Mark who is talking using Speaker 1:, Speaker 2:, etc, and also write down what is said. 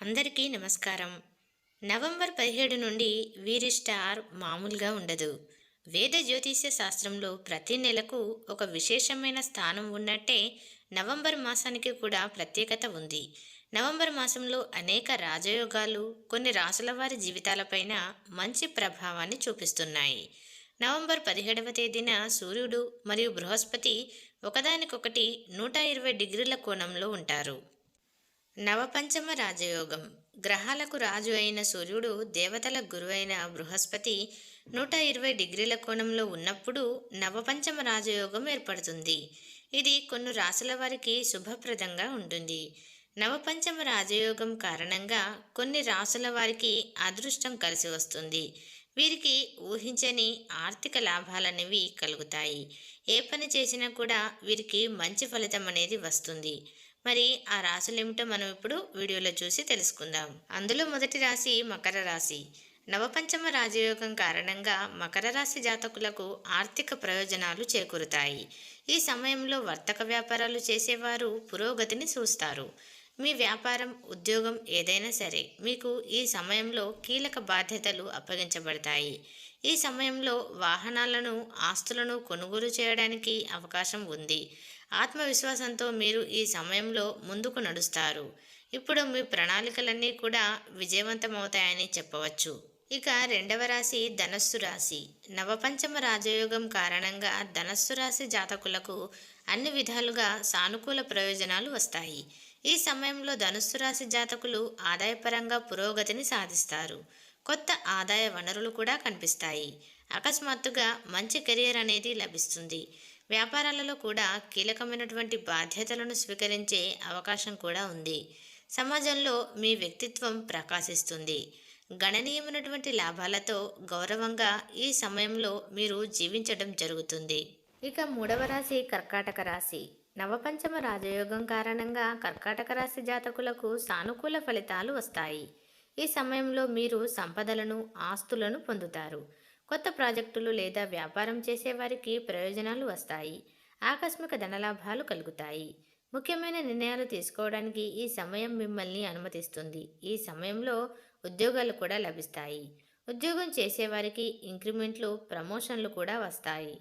Speaker 1: అందరికీ నమస్కారం. నవంబర్ పదిహేడు నుండి వీరి స్టార్ మామూలుగా ఉండదు. వేద జ్యోతిష్య శాస్త్రంలో ప్రతి నెలకు ఒక విశేషమైన స్థానం ఉన్నట్టే నవంబర్ మాసానికి కూడా ప్రత్యేకత ఉంది. నవంబర్ మాసంలో అనేక రాజయోగాలు కొన్ని రాసుల వారి జీవితాలపైన మంచి ప్రభావాన్ని చూపిస్తున్నాయి. నవంబర్ పదిహేడవ తేదీన సూర్యుడు మరియు బృహస్పతి ఒకదానికొకటి నూట ఇరవై డిగ్రీల కోణంలో ఉంటారు. నవపంచమ రాజయోగం. గ్రహాలకు రాజు అయిన సూర్యుడు దేవతల గురువైన బృహస్పతి నూట ఇరవై డిగ్రీల కోణంలో ఉన్నప్పుడు నవపంచమ రాజయోగం ఏర్పడుతుంది. ఇది కొన్ని రాసుల వారికి శుభప్రదంగా ఉంటుంది. నవపంచమ రాజయోగం కారణంగా కొన్ని రాసుల వారికి అదృష్టం కలిసి వస్తుంది. వీరికి ఊహించని ఆర్థిక లాభాలనేవి కలుగుతాయి. ఏ పని చేసినా కూడా వీరికి మంచి ఫలితం అనేది వస్తుంది. మరి ఆ రాశులు ఏమిటో మనం ఇప్పుడు వీడియోలో చూసి తెలుసుకుందాం. అందులో మొదటి రాశి మకర రాశి. నవపంచమ రాజయోగం కారణంగా మకర రాశి జాతకులకు ఆర్థిక ప్రయోజనాలు చేకూరుతాయి. ఈ సమయంలో వర్తక వ్యాపారాలు చేసేవారు పురోగతిని చూస్తారు. మీ వ్యాపారం ఉద్యోగం ఏదైనా సరే మీకు ఈ సమయంలో కీలక బాధ్యతలు అప్పగించబడతాయి. ఈ సమయంలో వాహనాలను ఆస్తులను కొనుగోలు చేయడానికి అవకాశం ఉంది. ఆత్మవిశ్వాసంతో మీరు ఈ సమయంలో ముందుకు నడుస్తారు. ఇప్పుడు మీ ప్రణాళికలన్నీ కూడా విజయవంతమవుతాయని చెప్పవచ్చు. ఇక రెండవ రాశి ధనస్సు రాశి. నవపంచమ రాజయోగం కారణంగా ధనస్సు రాశి జాతకులకు అన్ని విధాలుగా సానుకూల ప్రయోజనాలు వస్తాయి. ఈ సమయంలో ధనుస్సు రాశి జాతకులు ఆదాయపరంగా పురోగతిని సాధిస్తారు. కొత్త ఆదాయ వనరులు కూడా కనిపిస్తాయి. అకస్మాత్తుగా మంచి కెరియర్ అనేది లభిస్తుంది. వ్యాపారాలలో కూడా కీలకమైనటువంటి బాధ్యతలను స్వీకరించే అవకాశం కూడా ఉంది. సమాజంలో మీ వ్యక్తిత్వం ప్రకాశిస్తుంది. గణనీయమైనటువంటి లాభాలతో గౌరవంగా ఈ సమయంలో మీరు జీవించడం జరుగుతుంది. ఇక మూడవ రాశి కర్కాటక రాశి. నవపంచమ రాజయోగం కారణంగా కర్కాటక రాశి జాతకులకు సానుకూల ఫలితాలు వస్తాయి. ఈ సమయంలో మీరు సంపదలను ఆస్తులను పొందుతారు. కొత్త ప్రాజెక్టులు లేదా వ్యాపారం చేసేవారికి ప్రయోజనాలు వస్తాయి. ఆకస్మిక ధనలాభాలు కలుగుతాయి. ముఖ్యమైన నిర్ణయాలు తీసుకోవడానికి ఈ సమయం మిమ్మల్ని అనుమతిస్తుంది. ఈ సమయంలో ఉద్యోగాలు కూడా లభిస్తాయి. ఉద్యోగం చేసేవారికి ఇంక్రిమెంట్లు ప్రమోషన్లు కూడా వస్తాయి.